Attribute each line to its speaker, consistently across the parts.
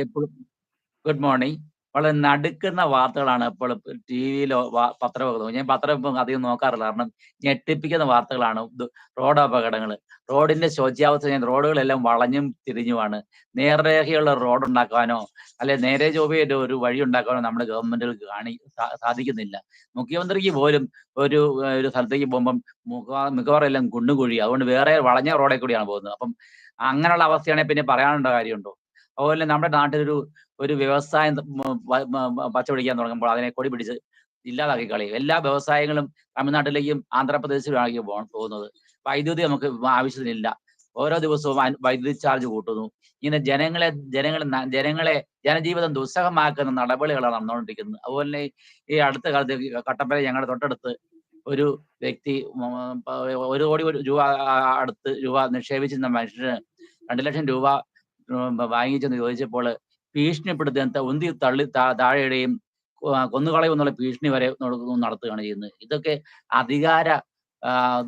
Speaker 1: എപ്പളും good morning. വളരെ നടുക്കുന്ന വാർത്തകളാണ് എപ്പളും ടിവിയിലോ പത്രമൊക്കെ പത്രമോ ഞാൻ പത്രം ഇപ്പം അധികം നോക്കാറില്ല. കാരണം ഞെട്ടിപ്പിക്കുന്ന വാർത്തകളാണ്. റോഡ് അപകടങ്ങൾ റോഡിന്റെ ശോച്യാവസ്ഥ ഞാൻ റോഡുകളെല്ലാം വളഞ്ഞും തിരിഞ്ഞുമാണ്. നേർരേഖയുള്ള റോഡ് ഉണ്ടാക്കാനോ, അല്ലെ നേരെ ജോബിയുടെ ഒരു വഴി ഉണ്ടാക്കാനോ നമ്മുടെ ഗവൺമെന്റുകൾക്ക് കാണി സാധിക്കുന്നില്ല. മുഖ്യമന്ത്രിക്ക് പോലും ഒരു ഒരു സ്ഥലത്തേക്ക് പോകുമ്പം മിക്കവാറും എല്ലാം കുണ്ടും കുഴി അതുകൊണ്ട് വേറെ വളഞ്ഞ റോഡേ കൂടിയാണ് പോകുന്നത്. അപ്പം അങ്ങനെയുള്ള അവസ്ഥയാണെങ്കിൽ പിന്നെ പറയാനുള്ള കാര്യമുണ്ടോ? അതുപോലെ നമ്മുടെ നാട്ടിലൊരു ഒരു വ്യവസായം പച്ചപിടിക്കാൻ തുടങ്ങുമ്പോൾ അതിനെ കൊടി പിടിച്ച് ഇല്ലാതാക്കി കളയും. എല്ലാ വ്യവസായങ്ങളും തമിഴ്നാട്ടിലേക്കും ആന്ധ്രാപ്രദേശിലേക്കും പോകുന്നത്. വൈദ്യുതി നമുക്ക് ആവശ്യത്തിനില്ല. ഓരോ ദിവസവും വൈദ്യുതി ചാർജ് കൂട്ടുന്നു. ഇങ്ങനെ ജനങ്ങളെ ജനങ്ങളെ ജനങ്ങളെ ജനജീവിതം ദുസ്സഹമാക്കുന്ന നടപടികളാണ് നടന്നുകൊണ്ടിരിക്കുന്നത്. അതുപോലെ ഈ അടുത്ത കാലത്ത് കട്ടപ്പന ഞങ്ങളുടെ തൊട്ടടുത്ത് ഒരു വ്യക്തി ഒരു കോടി രൂപ അടുത്ത് രൂപ നിക്ഷേപിച്ചിരുന്ന മനുഷ്യന് 2,00,000 രൂപ ഉം വാങ്ങിച്ചെന്ന് ചോദിച്ചപ്പോൾ ഭീഷണിപ്പെടുത്തി ഉന്തി തള്ളി താഴെയുടെയും കൊന്നുകളയും കൊന്നുകളയുമെന്നുള്ള ഭീഷണി വരെ നടത്തുകയാണ് ചെയ്യുന്നത്. ഇതൊക്കെ അധികാര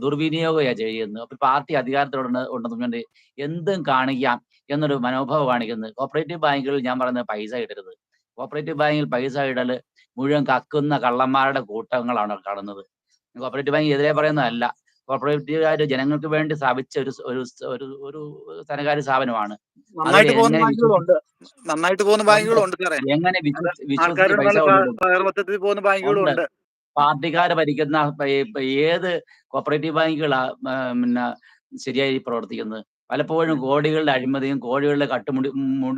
Speaker 1: ദുർവിനിയോഗമാണ് ചെയ്യുന്നത്. അപ്പൊ പാർട്ടി അധികാരത്തിലുണ്ട് ഉണ്ടെന്നുണ്ടെങ്കിൽ എന്തും കാണിക്കാം എന്നൊരു മനോഭാവം കാണിക്കുന്നത്. കോപ്പറേറ്റീവ് ബാങ്കുകളിൽ ഞാൻ പറയുന്നത് പൈസ ഇടരുത്. കോപ്പറേറ്റീവ് ബാങ്കിൽ പൈസ ഇടൽ മുഴുവൻ കക്കുന്ന കള്ളന്മാരുടെ കൂട്ടങ്ങളാണ് കാണുന്നത്. കോപ്പറേറ്റീവ് ബാങ്ക് എതിരെ പറയുന്നതല്ല. കോപ്പറേറ്റീവുകാര് ജനങ്ങൾക്ക് വേണ്ടി സ്ഥാപിച്ച ഒരു ഒരു ഒരു ഒരു ധനകാര്യ സ്ഥാപനമാണ്.
Speaker 2: നന്നായിട്ട് പോകുന്ന ബാങ്കുകളുണ്ട്. നന്നായിട്ട് പോകുന്ന ബാങ്കുകളുണ്ട്.
Speaker 1: എങ്ങനെ പൈസ
Speaker 2: പോകുന്ന
Speaker 1: ബാങ്കുകളുണ്ട് ഭരിക്കുന്ന ഏത് കോപ്പറേറ്റീവ് ബാങ്കുകളാ പിന്നെ ശരിയായി പ്രവർത്തിക്കുന്നത്? പലപ്പോഴും കോടികളുടെ അഴിമതിയും കോടികളുടെ കട്ടുമുടി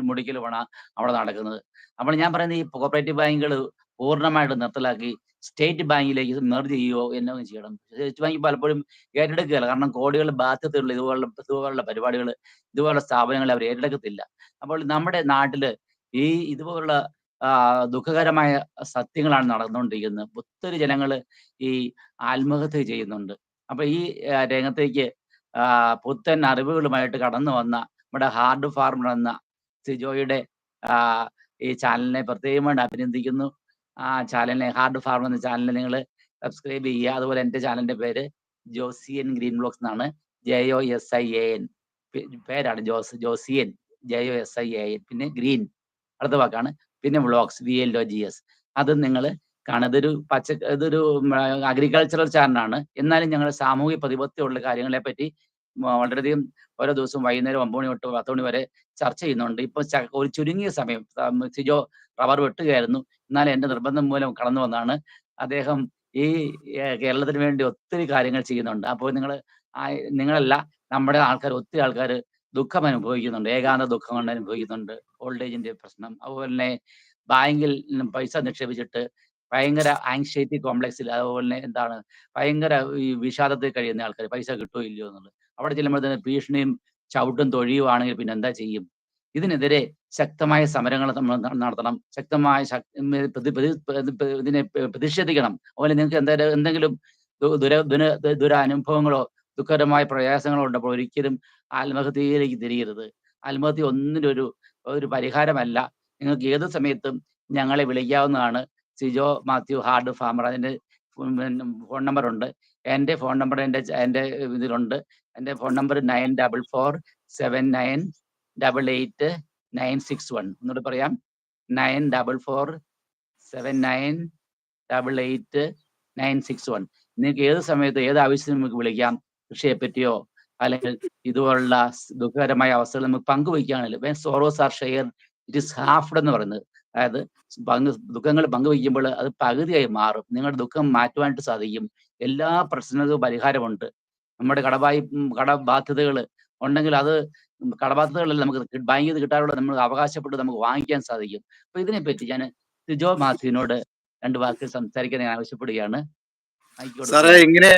Speaker 1: മുടിക്കലുമാണ് അവിടെ നടക്കുന്നത്. അപ്പോൾ ഞാൻ പറയുന്നത് ഈ കോപ്പറേറ്റീവ് ബാങ്കുകൾ പൂർണമായിട്ട് നിർത്തലാക്കി സ്റ്റേറ്റ് ബാങ്കിലേക്ക് മെർജ് ചെയ്യുകയോ എന്നൊക്കെ ചെയ്യണം. സ്റ്റേറ്റ് ബാങ്ക് പലപ്പോഴും ഏറ്റെടുക്കുകയില്ല. കാരണം കോടികൾ ബാധ്യതയുള്ള ഇതുപോലുള്ള ഇതുപോലുള്ള പരിപാടികൾ ഇതുപോലുള്ള സ്ഥാപനങ്ങൾ അവർ ഏറ്റെടുക്കത്തില്ല. അപ്പോൾ നമ്മുടെ നാട്ടിൽ ഈ ഇതുപോലുള്ള ദുഃഖകരമായ സത്യങ്ങളാണ് നടന്നുകൊണ്ടിരിക്കുന്നത്. ഒത്തിരി ജനങ്ങൾ ഈ ആത്മഹത്യ ചെയ്യുന്നുണ്ട്. അപ്പൊ ഈ രംഗത്തേക്ക് പുത്തൻ അറിവുകളുമായിട്ട് കടന്നു വന്ന നമ്മുടെ ഹാർഡ് ഫാർമർ എന്ന സിജോയുടെ ഈ ചാനലിനെ പ്രത്യേകമായിട്ട് അഭിനന്ദിക്കുന്നു. ആ ചാനലിനെ ഹാർഡ് ഫാർമർ എന്ന ചാനലിനെ നിങ്ങൾ സബ്സ്ക്രൈബ് ചെയ്യുക. അതുപോലെ എന്റെ ചാനലിന്റെ പേര് ജോസിയൻ ഗ്രീൻ ബ്ലോക്സ് എന്നാണ്. J O S I A N പേ പേരാണ് Jose Josian J O S I A N പിന്നെ ഗ്രീൻ അടുത്ത വാക്കാണ്. പിന്നെ ബ്ലോക്സ് വി-എൽ-ഒ-ജി-എസ്. അത് നിങ്ങൾ കാണുക. ഇതൊരു പച്ച ഇതൊരു അഗ്രികൾച്ചറൽ ചാനലാണ്. എന്നാലും ഞങ്ങൾ സാമൂഹ്യ പ്രതിബദ്ധതയുള്ള കാര്യങ്ങളെ പറ്റി വളരെയധികം ഓരോ ദിവസവും വൈകുന്നേരം ഒമ്പത് മണി തൊട്ട് 10 മണി വരെ ചർച്ച ചെയ്യുന്നുണ്ട്. ഇപ്പൊ ഒരു ചുരുങ്ങിയ സമയം സിജോ റബ്ബർ വെട്ടുകയായിരുന്നു. എന്നാലും എന്റെ നിർബന്ധം മൂലം കടന്നു വന്നാണ് അദ്ദേഹം ഈ കേരളത്തിന് വേണ്ടി ഒത്തിരി കാര്യങ്ങൾ ചെയ്യുന്നുണ്ട്. അപ്പോൾ നിങ്ങൾ നിങ്ങളല്ല നമ്മുടെ ആൾക്കാർ ഒത്തിരി ആൾക്കാർ ദുഃഖം അനുഭവിക്കുന്നുണ്ട്. ഏകാന്ത ദുഃഖം കൊണ്ട് അനുഭവിക്കുന്നുണ്ട്. ഓൾഡ് ഏജിന്റെ പ്രശ്നം. അതുപോലെ തന്നെ ബാങ്കിൽ പൈസ നിക്ഷേപിച്ചിട്ട് ഭയങ്കര ആങ്സൈറ്റി കോംപ്ലക്സിൽ അതുപോലെ തന്നെ എന്താണ് ഭയങ്കര ഈ വിഷാദത്തിൽ കഴിയുന്ന ആൾക്കാർ പൈസ കിട്ടുമോ ഇല്ലയോ എന്നുള്ളത്. അവിടെ ചെല്ലുമ്പോൾ തന്നെ ഭീഷണിയും ചവിട്ടും തൊഴിയുവാണെങ്കിൽ പിന്നെ എന്താ ചെയ്യും? ഇതിനെതിരെ ശക്തമായ സമരങ്ങൾ നമ്മൾ നടത്തണം. ശക്തമായ ഇതിനെ പ്രതിഷേധിക്കണം. അതുപോലെ നിങ്ങൾക്ക് എന്തായാലും എന്തെങ്കിലും ദുര ദുര ദുരനുഭവങ്ങളോ ദുഃഖകരമായ പ്രയാസങ്ങളോ ഉണ്ടപ്പോൾ ഒരിക്കലും ആത്മഹത്യയിലേക്ക് തിരിയരുത്. ആത്മഹത്യ ഒന്നിനും ഒരു ഒരു പരിഹാരമല്ല. നിങ്ങൾക്ക് ഏത് സമയത്തും ഞങ്ങളെ വിളിക്കാവുന്നതാണ്. സിജോ മാത്യു ഹാർഡ് ഫാമർ അതിന്റെ പിന്നെ ഫോൺ നമ്പർ ഉണ്ട്. എന്റെ phone number nine double four seven nine ഇതിലുണ്ട്. എന്റെ ഫോൺ നമ്പർ 9448888961 ഒന്നൂടെ പറയാം. 9448788961 നിങ്ങൾക്ക് ഏത് സമയത്ത് ഏത് ആവശ്യത്തിന് നമുക്ക് വിളിക്കാം. കൃഷിയെ പറ്റിയോ അല്ലെങ്കിൽ ഇതുപോലുള്ള ദുഃഖകരമായ അവസ്ഥകൾ നമുക്ക് പങ്കുവയ്ക്കുകയാണെങ്കിലും sorrows are shared it is halved എന്ന് പറയുന്നത്. അതായത് ദുഃഖങ്ങൾ പങ്കുവയ്ക്കുമ്പോൾ അത് പകുതിയായി മാറും. നിങ്ങളുടെ ദുഃഖം മാറ്റുവാനായിട്ട് സാധിക്കും. എല്ലാ പ്രശ്നങ്ങൾക്കും പരിഹാരമുണ്ട്. നമ്മുടെ കടവായ്പ കടബാധ്യതകൾ ഉണ്ടെങ്കിൽ അത് കടബാധ്യതകളല്ല നമുക്ക് ബാങ്കിൽ നിന്ന് കിട്ടാറുള്ള നമ്മൾ അവകാശപ്പെട്ട് നമുക്ക് വാങ്ങിക്കാൻ സാധിക്കും. അപ്പൊ ഇതിനെപ്പറ്റി ഞാൻ സിജോ മാത്യുവിനോട് രണ്ട് വാക്ക് സംസാരിക്കാൻ ഞാൻ ആവശ്യപ്പെടുകയാണ്.
Speaker 2: സാറേ ഇങ്ങനെ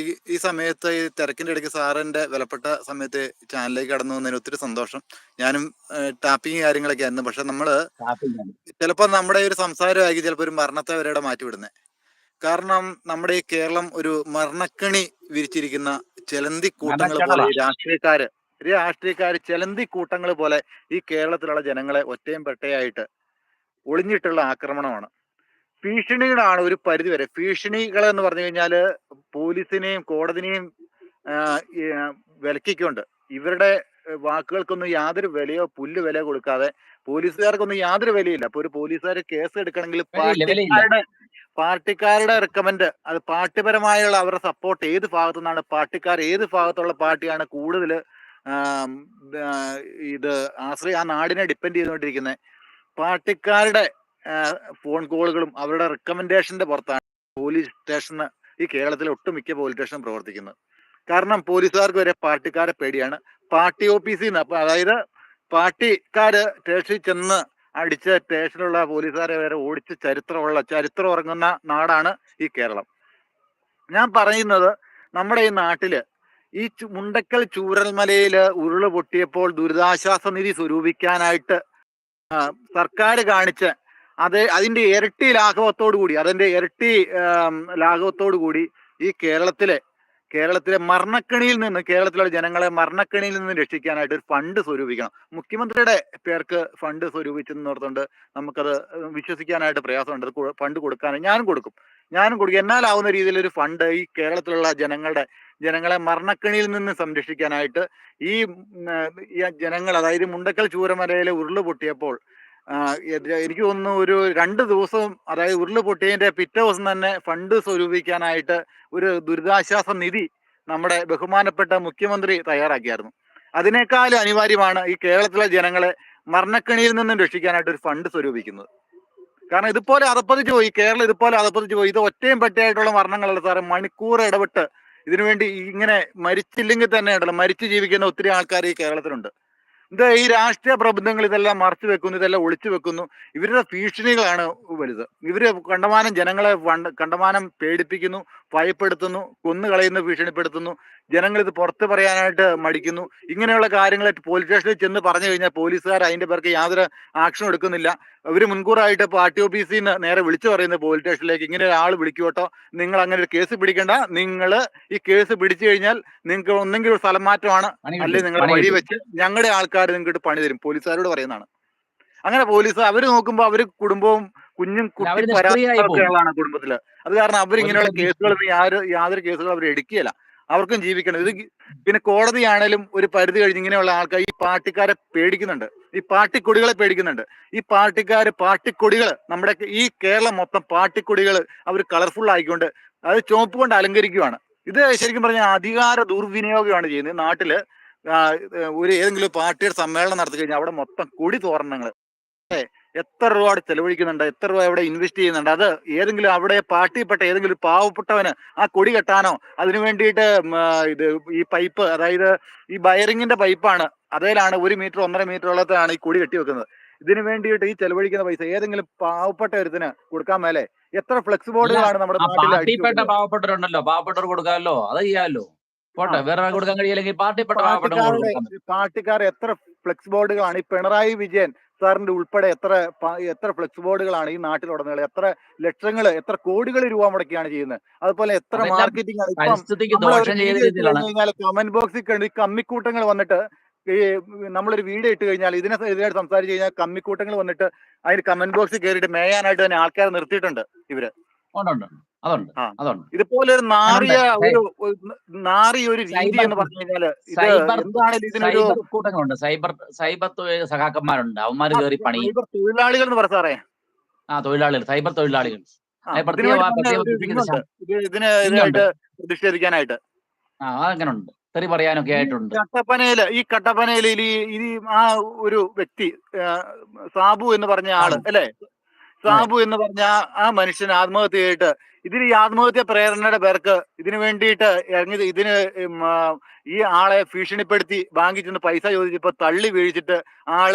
Speaker 2: ഈ ഈ സമയത്ത് ഈ തിരക്കിന്റെ ഇടയ്ക്ക് സാറിന്റെ വിലപ്പെട്ട സമയത്ത് ചാനലിലേക്ക് കടന്നു വന്നതിന് ഒത്തിരി സന്തോഷം. ഞാനും ടാപ്പിങ് കാര്യങ്ങളൊക്കെ ആയിരുന്നു. പക്ഷെ നമ്മൾ
Speaker 1: ചിലപ്പോൾ
Speaker 2: ചിലപ്പോ നമ്മുടെ ഒരു സംസാരമായിരിക്കും ചിലപ്പോൾ ഒരു മരണത്തെ വരെ മാറ്റി വിടുന്നെ. കാരണം നമ്മുടെ ഈ കേരളം ഒരു മരണക്കിണി വിരിച്ചിരിക്കുന്ന ചെലന്തി കൂട്ടങ്ങൾ പോലെ രാഷ്ട്രീയക്കാര് രാഷ്ട്രീയക്കാര് ചെലന്തി കൂട്ടങ്ങൾ പോലെ ഈ കേരളത്തിലുള്ള ജനങ്ങളെ ഒറ്റയും പെട്ടയായിട്ട് ഒളിഞ്ഞിട്ടുള്ള ആക്രമണമാണ്. ഭീഷണികളാണ് ഒരു പരിധിവരെ. ഭീഷണികൾ എന്ന് പറഞ്ഞു കഴിഞ്ഞാൽ പോലീസിനെയും കോടതിനെയും വിലക്കിക്കൊണ്ട് ഇവരുടെ വാക്കുകൾക്കൊന്നും യാതൊരു വിലയോ പുല്ല് വിലയോ കൊടുക്കാതെ പോലീസുകാർക്കൊന്നും യാതൊരു വിലയില്ല. അപ്പൊ ഒരു പോലീസുകാർ കേസ് എടുക്കണമെങ്കിൽ. പാർട്ടിക്കാരുടെ പാർട്ടിക്കാരുടെ റെക്കമെന്റ് അത് പാർട്ടിപരമായുള്ള അവരുടെ സപ്പോർട്ട് ഏത് ഭാഗത്തു നിന്നാണ് പാർട്ടിക്കാർ ഏത് ഭാഗത്തുള്ള പാർട്ടിയാണ് കൂടുതൽ ഇത് ആശ്രയ ആ നാടിനെ ഡിപ്പെൻഡ് ചെയ്തുകൊണ്ടിരിക്കുന്നത്. പാർട്ടിക്കാരുടെ ഫോൺ കോളുകളും അവരുടെ റെക്കമെൻഡേഷന്റെ പുറത്താണ്. പോലീസ് സ്റ്റേഷന് ഈ കേരളത്തിലെ ഒട്ടുമിക്ക പോലീസ് സ്റ്റേഷനും പ്രവർത്തിക്കുന്നത്. കാരണം പോലീസുകാർക്ക് വരെ പാർട്ടിക്കാരെ പേടിയാണ്. പാർട്ടി ഓഫീസിൽ നിന്ന് അതായത് പാർട്ടിക്കാര് സ്റ്റേഷനിൽ ചെന്ന് അടിച്ച സ്റ്റേഷനിലുള്ള പോലീസുകാരെ വരെ ഓടിച്ച് ചരിത്രമുള്ള ചരിത്രം ഉറങ്ങുന്ന നാടാണ് ഈ കേരളം. ഞാൻ പറയുന്നത് നമ്മുടെ ഈ നാട്ടിൽ ഈ മുണ്ടക്കൽ ചൂരൽമലയിൽ ഉരുൾ പൊട്ടിയപ്പോൾ ദുരിതാശ്വാസ നിധി സ്വരൂപിക്കാനായിട്ട് സർക്കാർ കാണിച്ച അത് അതിന്റെ ഇരട്ടി ലാഘവത്തോടു കൂടി അതിന്റെ ഇരട്ടി ലാഘവത്തോടു കൂടി ഈ കേരളത്തിലെ കേരളത്തിലെ മരണക്കണിയിൽ നിന്ന് കേരളത്തിലുള്ള ജനങ്ങളെ മരണക്കണിയിൽ നിന്ന് രക്ഷിക്കാനായിട്ട് ഒരു ഫണ്ട് സ്വരൂപിക്കണം. മുഖ്യമന്ത്രിയുടെ പേർക്ക് ഫണ്ട് സ്വരൂപിച്ചെന്നോർത്തുകൊണ്ട് നമുക്കത് വിശ്വസിക്കാനായിട്ട് പ്രയാസമുണ്ട്. ഫണ്ട് കൊടുക്കാൻ ഞാനും കൊടുക്കും. ഞാനും കൊടുക്കും. എന്നാലാവുന്ന രീതിയിൽ ഒരു ഫണ്ട് ഈ കേരളത്തിലുള്ള ജനങ്ങളുടെ ജനങ്ങളെ മരണക്കണിയിൽ നിന്ന് സംരക്ഷിക്കാനായിട്ട് ഈ ജനങ്ങൾ അതായത് മുണ്ടക്കൽ ചൂരമലയിലെ ഉരുൾ പൊട്ടിയപ്പോൾ എനിക്ക് തോന്നുന്നു ഒരു രണ്ട് ദിവസവും അതായത് ഉരുൾപൊട്ടിയതിന്റെ പിറ്റേ ദിവസം തന്നെ ഫണ്ട് സ്വരൂപിക്കാനായിട്ട് ഒരു ദുരിതാശ്വാസ നിധി നമ്മുടെ ബഹുമാനപ്പെട്ട മുഖ്യമന്ത്രി തയ്യാറാക്കിയായിരുന്നു. അതിനേക്കാൾ അനിവാര്യമാണ് ഈ കേരളത്തിലെ ജനങ്ങളെ മരണക്കണിയിൽ നിന്നും രക്ഷിക്കാനായിട്ട് ഒരു ഫണ്ട് സ്വരൂപിക്കുന്നത്. കാരണം ഇതുപോലെ അതപ്പതിച്ച് പോയി കേരളം ഇതുപോലെ അതപ്പതിച്ച് പോയി ഇത് ഒറ്റയും പറ്റയായിട്ടുള്ള മരണങ്ങളല്ല സാറേ. മണിക്കൂർ ഇടപെട്ട് ഇതിനുവേണ്ടി ഇങ്ങനെ മരിച്ചില്ലെങ്കിൽ തന്നെ ഉണ്ടല്ലോ മരിച്ചു ജീവിക്കുന്ന ഒത്തിരി ആൾക്കാർ ഈ കേരളത്തിലുണ്ട്. ഇത് ഈ രാഷ്ട്രീയ പ്രബന്ധങ്ങൾ ഇതെല്ലാം മറച്ചു വെക്കുന്നു ഇതെല്ലാം ഒളിച്ചു വെക്കുന്നു. ഇവരുടെ ഭീഷണികളാണ് വലുത്. ഇവർ കണ്ടമാനം ജനങ്ങളെ കണ്ടമാനം പേടിപ്പിക്കുന്നു ഭയപ്പെടുത്തുന്നു കൊന്നുകളയുന്നു ഭീഷണിപ്പെടുത്തുന്നു. ജനങ്ങൾ ഇത് പുറത്ത് പറയാനായിട്ട് മടിക്കുന്നു. ഇങ്ങനെയുള്ള കാര്യങ്ങൾ പോലീസ് സ്റ്റേഷനിൽ ചെന്ന് പറഞ്ഞു കഴിഞ്ഞാൽ പോലീസുകാർ അതിന്റെ പേർക്ക് യാതൊരു ആക്ഷൻ എടുക്കുന്നില്ല. അവർ മുൻകൂറായിട്ട് പാർട്ടി ഓഫീസിൽ നിന്ന് നേരെ വിളിച്ചു പറയുന്നത് പോലീസ് സ്റ്റേഷനിലേക്ക് ഇങ്ങനെ ഒരാൾ വിളിക്കുവട്ടോ നിങ്ങൾ അങ്ങനെ ഒരു കേസ് പിടിക്കണ്ട. നിങ്ങൾ ഈ കേസ് പിടിച്ചു കഴിഞ്ഞാൽ നിങ്ങൾക്ക് ഒന്നെങ്കിൽ ഒരു സ്ഥലം മാറ്റമാണ്. അല്ലെങ്കിൽ
Speaker 1: നിങ്ങളുടെ
Speaker 2: വഴി വെച്ച് ഞങ്ങളുടെ ആൾക്കാർ നിങ്ങൾക്ക് പണി തരും. പോലീസുകാരോട് പറയുന്നതാണ്. അങ്ങനെ പോലീസ് അവർ നോക്കുമ്പോ അവർ കുടുംബവും കുഞ്ഞും കുട്ടി. പരാതികളാണ് കുടുംബത്തിൽ. അത് കാരണം അവരിങ്ങനെയുള്ള കേസുകൾ യാതൊരു യാതൊരു കേസുകളും അവർ എടുക്കുകയില്ല. അവർക്കും ജീവിക്കണം. ഇത് പിന്നെ കോടതിയാണേലും ഒരു പരിധി കഴിഞ്ഞ് ഇങ്ങനെയുള്ള ആൾക്കാർ ഈ പാർട്ടിക്കാരെ പേടിക്കുന്നുണ്ട്. ഈ പാർട്ടിക്കൊടികളെ പേടിക്കുന്നുണ്ട്. ഈ പാർട്ടിക്കാര് പാർട്ടിക്കൊടികൾ നമ്മുടെ ഈ കേരളം മൊത്തം പാർട്ടിക്കൊടികൾ അവർ കളർഫുൾ ആയിക്കൊണ്ട് അത് ചുവപ്പ് കൊണ്ട് അലങ്കരിക്കുവാണ്. ഇത് ശരിക്കും പറഞ്ഞാൽ അധികാര ദുർവിനിയോഗമാണ് ചെയ്യുന്നത് നാട്ടിൽ. ഒരു ഏതെങ്കിലും പാർട്ടിയുടെ സമ്മേളനം നടത്തി കഴിഞ്ഞാൽ അവിടെ മൊത്തം കൊടി തോരണങ്ങൾ എത്ര രൂപ അവിടെ ചെലവഴിക്കുന്നുണ്ട് എത്ര രൂപ അവിടെ ഇൻവെസ്റ്റ് ചെയ്യുന്നുണ്ട് അത് ഏതെങ്കിലും അവിടെ പാർട്ടിപ്പെട്ട ഏതെങ്കിലും പാവപ്പെട്ടവന് ആ കൊടി കെട്ടാനോ അതിനു വേണ്ടിയിട്ട് ഇത് ഈ പൈപ്പ് അതായത് ഈ ബയറിങ്ങിന്റെ പൈപ്പാണ് അതേലാണ് ഒരു മീറ്റർ ഒന്നര മീറ്റർ ഉള്ളതാണ് ഈ കൊടി കെട്ടി വെക്കുന്നത്. ഇതിനു വേണ്ടിയിട്ട് ഈ ചെലവഴിക്കുന്ന പൈസ ഏതെങ്കിലും പാവപ്പെട്ട ഒരുത്തിന് കൊടുക്കാൻ മേലെ എത്ര ഫ്ലെക്സ് ബോർഡുകളാണ് നമ്മുടെ
Speaker 1: പാവപ്പെട്ടവരുണ്ടല്ലോ പാവപ്പെട്ടവർ കൊടുക്കാമല്ലോ അത് ചെയ്യാമല്ലോ. പോട്ടെ വേറെ കൊടുക്കാൻ കഴിയില്ലെങ്കിൽ പാർട്ടി
Speaker 2: പാർട്ടിക്കാർ എത്ര ഫ്ലെക്സ് ബോർഡുകളാണ്? ഈ പിണറായി വിജയൻ സാറിന്റെ ഉൾപ്പെടെ എത്ര എത്ര ഫ്ലെക്സ് ബോർഡുകളാണ് ഈ നാട്ടിലുടനീളം? എത്ര ലക്ഷങ്ങൾ എത്ര കോടികൾ രൂപ മുടക്കിയാണ് ചെയ്യുന്നത്? അതുപോലെ എത്ര മാർക്കറ്റിംഗ് കഴിഞ്ഞാൽ കമന്റ് ബോക്സിൽ കണ്ട് ഈ കമ്മിക്കൂട്ടങ്ങൾ വന്നിട്ട് ഈ നമ്മളൊരു വീഡിയോ ഇട്ട് കഴിഞ്ഞാൽ ഇതിനെ ഇതിനായിട്ട് സംസാരിച്ചു കഴിഞ്ഞാൽ കമ്മിക്കൂട്ടങ്ങൾ വന്നിട്ട് അതിന് കമന്റ് ബോക്സിൽ കയറിയിട്ട് മേയാനായിട്ട് തന്നെ ആൾക്കാരെ നിർത്തിയിട്ടുണ്ട്
Speaker 1: ഇവർ. അതുണ്ട്. അതുണ്ട്.
Speaker 2: ഇതുപോലെ ഒരു നാറിയ ഒരു നാറിയ ഒരു രീതി എന്ന് പറഞ്ഞു കഴിഞ്ഞാൽ
Speaker 1: സൈബർ- കൂട്ടങ്ങളുണ്ട്. സൈബർ സൈബർ സഖാക്കന്മാരുണ്ട്. അവന്മാർ കയറി പണി
Speaker 2: സൈബർ തൊഴിലാളികൾ എന്ന് പറ സാറേ.
Speaker 1: ആ തൊഴിലാളികൾ സൈബർ തൊഴിലാളികൾ.
Speaker 2: പ്രതിഷേധിക്കാനായിട്ട്.
Speaker 1: ആ അതങ്ങനെ ഉണ്ട് തെറി പറയാനൊക്കെ ആയിട്ടുണ്ട്.
Speaker 2: കട്ടപ്പനയിൽ ഈ കട്ടപ്പനയിൽ ഈ ആ ഒരു വ്യക്തി സാബു എന്ന് പറഞ്ഞ
Speaker 1: ആൾ
Speaker 2: അല്ലെ? സാബു എന്ന് പറഞ്ഞ ആ- മനുഷ്യൻ ആത്മഹത്യ ചെയ്തിട്ട് ഇതിന് ഈ ആത്മഹത്യ പ്രേരണയുടെ പേർക്ക് ഇതിനു വേണ്ടിയിട്ട് ഇറങ്ങി ഇതിന് ഈ ആളെ ഭീഷണിപ്പെടുത്തി ബാങ്കിൽ ചെന്ന് പൈസ ചോദിച്ചപ്പോ തള്ളി വീഴിച്ചിട്ട് ആൾ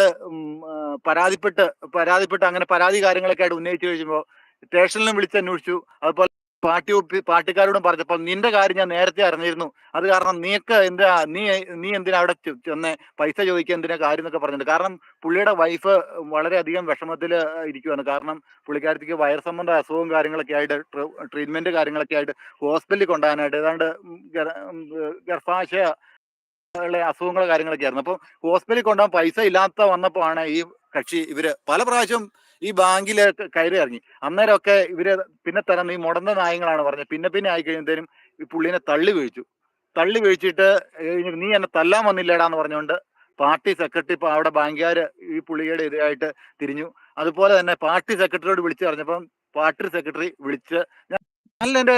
Speaker 2: പരാതിപ്പെട്ട് പരാതിപ്പെട്ട് അങ്ങനെ പരാതി കാര്യങ്ങളൊക്കെ ആയിട്ട് ഉന്നയിച്ചു കഴിയുമ്പോ സ്റ്റേഷനിലും വിളിച്ച് അന്വേഷിച്ചു. അതുപോലെ പാർട്ടി പാർട്ടിക്കാരോടും പറഞ്ഞപ്പോൾ നിന്റെ കാര്യം ഞാൻ നേരത്തെ അറിഞ്ഞിരുന്നു. അത് കാരണം നീക്ക് എന്താ നീ നീ എന്തിനാ അവിടെ ചെന്നെ പൈസ ചോദിക്കാൻ എന്തിനാ കാര്യം എന്നൊക്കെ പറഞ്ഞിട്ട് കാരണം പുള്ളിയുടെ വൈഫ് വളരെയധികം വിഷമത്തിൽ ഇരിക്കുവാണ്. കാരണം പുള്ളിക്കാരിക്ക് വയർ സംബന്ധ അസുഖവും കാര്യങ്ങളൊക്കെ ആയിട്ട് ട്രീറ്റ്മെന്റ് കാര്യങ്ങളൊക്കെ ആയിട്ട് ഹോസ്പിറ്റലിൽ കൊണ്ടുപോകാനായിട്ട് ഏതാണ്ട് ഗർഭാശയ ഉള്ള അസുഖങ്ങൾ കാര്യങ്ങളൊക്കെ ആയിരുന്നു. അപ്പോൾ ഹോസ്പിറ്റലിൽ കൊണ്ടുപോകാൻ പൈസ ഇല്ലാത്ത വന്നപ്പോ ആണ് ഈ കക്ഷി ഇവർ പല പ്രാവശ്യം ഈ ബാങ്കിലൊക്കെ കയറി ഇറങ്ങി. അന്നേരമൊക്കെ ഇവർ പിന്നെ തരം ഈ മുടന്ന നായങ്ങളാണ് പറഞ്ഞത്. പിന്നെ പിന്നെ ആയി കഴിയുമ്പോഴത്തേനും ഈ പുള്ളിനെ തള്ളി വീഴ്ച്ചു. തള്ളി വീഴ്ചിട്ട് നീ എന്നെ തല്ലാൻ വന്നില്ലേടാന്ന് പറഞ്ഞുകൊണ്ട് പാർട്ടി സെക്രട്ടറി ഇപ്പൊ അവിടെ ബാങ്കുകാർ ഈ പുള്ളിയുടെ ഇതായിട്ട് തിരിഞ്ഞു. അതുപോലെ തന്നെ പാർട്ടി സെക്രട്ടറിയോട് വിളിച്ചു പറഞ്ഞപ്പം പാർട്ടി സെക്രട്ടറി വിളിച്ച് ഞാൻ എന്റെ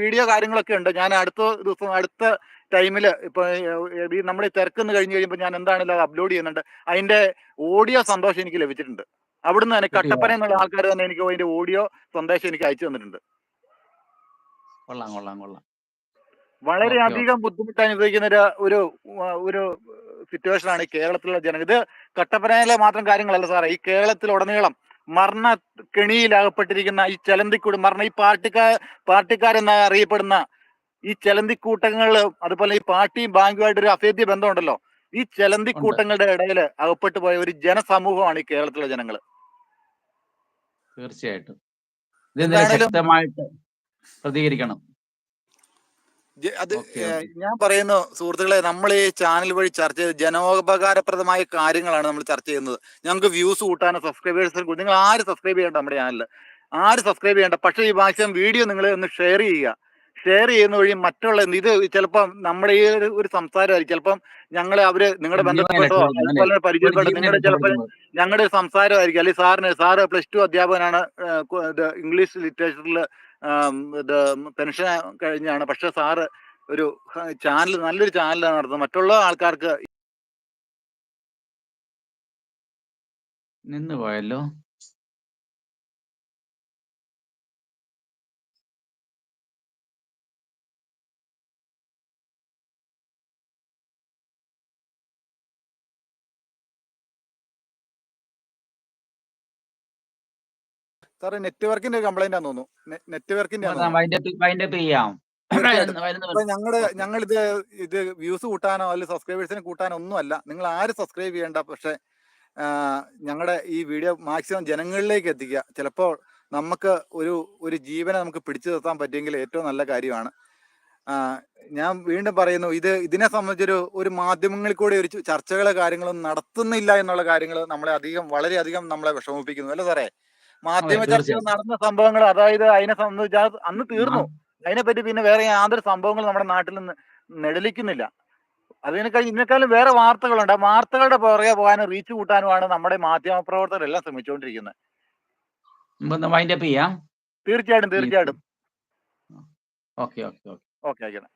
Speaker 2: വീഡിയോ കാര്യങ്ങളൊക്കെ ഉണ്ട്. ഞാൻ അടുത്ത ദിവസം അടുത്ത ടൈമിൽ ഇപ്പൊ നമ്മൾ തിരക്കെന്ന് കഴിഞ്ഞ് കഴിയുമ്പോൾ ഞാൻ എന്താണല്ലോ അത് അപ്ലോഡ് ചെയ്യുന്നുണ്ട്. അതിന്റെ ഓഡിയോ സന്തോഷം എനിക്ക് ലഭിച്ചിട്ടുണ്ട്. അവിടുന്ന് തന്നെ കട്ടപ്പന എന്നുള്ള ആൾക്കാർ തന്നെ എനിക്ക് അതിന്റെ ഓഡിയോ സന്ദേശം എനിക്ക് അയച്ചു തന്നിട്ടുണ്ട്.
Speaker 1: കൊള്ളാം കൊള്ളാം കൊള്ളാം.
Speaker 2: വളരെ അധികം ബുദ്ധിമുട്ട് അനുഭവിക്കുന്ന ഒരു ഒരു സിറ്റുവേഷൻ ആണ് ഈ കേരളത്തിലുള്ള ജനങ്ങൾ. ഇത് കട്ടപ്പനയിലെ മാത്രം കാര്യങ്ങളല്ല സാറേ. ഈ കേരളത്തിൽ ഉടനീളം മരണ കെണിയിൽ അകപ്പെട്ടിരിക്കുന്ന ഈ ചലന്തിക്കൂട് മരണ ഈ പാർട്ടിക്കാർ പാർട്ടിക്കാരെന്ന് അറിയപ്പെടുന്ന ഈ ചലന്തിക്കൂട്ടങ്ങൾ അതുപോലെ ഈ പാർട്ടിയും ബാങ്കുമായിട്ട് ഒരു അഭേദ്യ ബന്ധമുണ്ടല്ലോ. ഈ ചലന്തിക്കൂട്ടങ്ങളുടെ ഇടയിൽ അകപ്പെട്ടു പോയ ഒരു ജനസമൂഹമാണ് ഈ കേരളത്തിലെ ജനങ്ങൾ.
Speaker 1: തീർച്ചയായിട്ടും. ഇതിനെതിരെ ശക്തമായിട്ട് പ്രതികരിക്കണം.
Speaker 2: അത്. ഞാൻ പറയുന്നു സുഹൃത്തുക്കളെ നമ്മൾ ഈ ചാനൽ വഴി ചർച്ച ചെയ്ത് ജനോപകാരപ്രദമായ കാര്യങ്ങളാണ് നമ്മൾ ചർച്ച ചെയ്യുന്നത്. ഞങ്ങൾക്ക് വ്യൂസ് കൂട്ടാനോ സബ്സ്ക്രൈബേഴ്സ് നിങ്ങൾ ആര് സബ്സ്ക്രൈബ് ചെയ്യേണ്ട നമ്മുടെ ചാനലിൽ ആര് സബ്സ്ക്രൈബ് ചെയ്യേണ്ട പക്ഷേ ഈ ഭാഷ വീഡിയോ നിങ്ങൾ ഒന്ന് ഷെയർ ചെയ്യുക. ഷെയർ ചെയ്യുന്ന വഴി മറ്റുള്ള ഇത് ചിലപ്പം നമ്മുടെ ഈ ഒരു- സംസാരമായിരിക്കും ചിലപ്പം ഞങ്ങളെ അവർ നിങ്ങളുടെ ബന്ധപ്പെട്ടോ? അതുപോലെ പരിചയപ്പെട്ടോ നിങ്ങളുടെ ചിലപ്പോൾ. ഞങ്ങളുടെ ഒരു സംസാരമായിരിക്കും അല്ലെങ്കിൽ സാറിന് സാറ് പ്ലസ് ടു അധ്യാപകനാണ് ഇംഗ്ലീഷ് ലിറ്ററേച്ചറിൽ ഇത് പെൻഷൻ കഴിഞ്ഞാണ് പക്ഷെ സാറ് ഒരു ചാനൽ നല്ലൊരു ചാനലാണ് നടത്തുന്നത് മറ്റുള്ള ആൾക്കാർക്ക്
Speaker 1: നിന്ന് പോയല്ലോ
Speaker 2: സാറ് നെറ്റ്വർക്കിന്റെ കംപ്ലൈന്റ് ആണെന്ന് തോന്നുന്നു. നെറ്റ്വർക്കിന്റെ ഞങ്ങളുടെ ഞങ്ങൾ ഇത് ഇത് വ്യൂസ് കൂട്ടാനോ അല്ലെങ്കിൽ സബ്സ്ക്രൈബേഴ്സിനെ കൂട്ടാനോ ഒന്നും അല്ല നിങ്ങൾ ആര് സബ്സ്ക്രൈബ് ചെയ്യേണ്ട പക്ഷെ ഞങ്ങളുടെ ഈ വീഡിയോ മാക്സിമം ജനങ്ങളിലേക്ക് എത്തിക്കുക. ചിലപ്പോൾ നമുക്ക് ഒരു ഒരു ജീവനെ നമുക്ക് പിടിച്ചു നിർത്താൻ പറ്റിയെങ്കിൽ ഏറ്റവും നല്ല കാര്യമാണ്. ഞാൻ വീണ്ടും പറയുന്നു ഇത് ഇതിനെ സംബന്ധിച്ചൊരു ഒരു മാധ്യമങ്ങളിൽ കൂടി ഒരു ചർച്ചകളോ കാര്യങ്ങളും നടത്തുന്നില്ല എന്നുള്ള കാര്യങ്ങൾ നമ്മളെ അധികം വളരെയധികം നമ്മളെ വിഷമിപ്പിക്കുന്നു. അല്ലേ സാറേ? മാധ്യമ
Speaker 1: ചർച്ചയിൽ
Speaker 2: നടന്ന സംഭവങ്ങൾ അതായത് അതിനെ സംബന്ധിച്ച് അന്ന് തീർന്നു. അതിനെപ്പറ്റി പിന്നെ വേറെ യാതൊരു സംഭവങ്ങൾ നമ്മുടെ നാട്ടിൽ നിന്ന് നിഴലിക്കുന്നില്ല അതിനേക്കാൾ ഇതിനേക്കാളും വേറെ വാർത്തകളുണ്ട്. ആ വാർത്തകളുടെ പുറകെ പോകാനും റീച്ച് കൂട്ടാനുമാണ് നമ്മുടെ മാധ്യമ പ്രവർത്തകരെല്ലാം ശ്രമിച്ചുകൊണ്ടിരിക്കുന്നത്. തീർച്ചയായിട്ടും തീർച്ചയായിട്ടും.
Speaker 1: Okay okay okay.
Speaker 2: ഓക്കെ ആയിക്കോട്ടെ